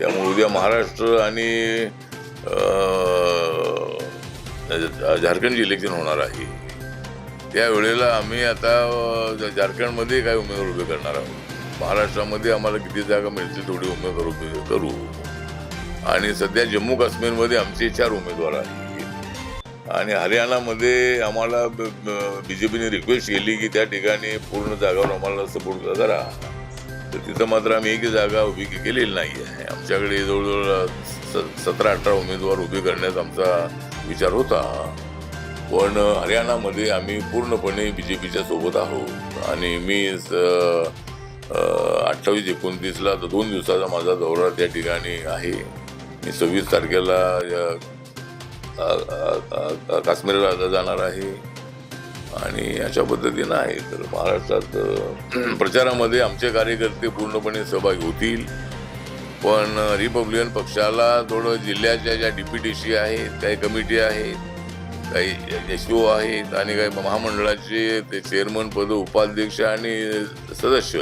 त्यामुळे उद्या महाराष्ट्र आणि झारखंडची इलेक्शन होणार आहे त्यावेळेला आम्ही आता झारखंडमध्ये काय उमेदवार उभे करणार आहोत? महाराष्ट्रामध्ये आम्हाला किती जागा मिळतील तेवढी उमेदवार उभे करू. आणि सध्या जम्मू काश्मीरमध्ये आमचे चार उमेदवार आहेत. आणि हरियाणामध्ये आम्हाला बी जे पीने रिक्वेस्ट केली की त्या ठिकाणी पूर्ण जागावर आम्हाला सपोर्ट करा. तर तिथं मात्र आम्ही एकही जागा उभी के- केलेली नाही आहे आमच्याकडे जवळजवळ स सतरा अठरा उमेदवार उभे करण्याचा आमचा विचार होता. पण हरियाणामध्ये आम्ही पूर्णपणे बी जे पीच्या सोबत आहोत. आणि मी अठ्ठावीस एकोणतीसला तर दोन दिवसाचा माझा दौरा त्या ठिकाणी आहे. मी सव्वीस तारखेला काश्मीरला जाणार आहे. आणि अशा पद्धतीनं आहे. तर महाराष्ट्रात प्रचारामध्ये आमचे कार्यकर्ते पूर्णपणे सहभागी होतील. पण रिपब्लिकन पक्षाला थोडं जिल्ह्याच्या ज्या डीपीटीसी आहेत काही कमिटी आहेत काही एस ओ आहेत आणि काही महामंडळाचे ते चेअरमन पद उपाध्यक्ष आणि सदस्य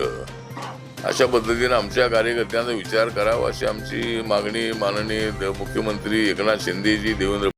अशा पद्धतीनं आमच्या कार्यकर्त्यांचा विचार करावा अशी आमची मागणी माननीय मुख्यमंत्री एकनाथ शिंदेजी देवेंद्र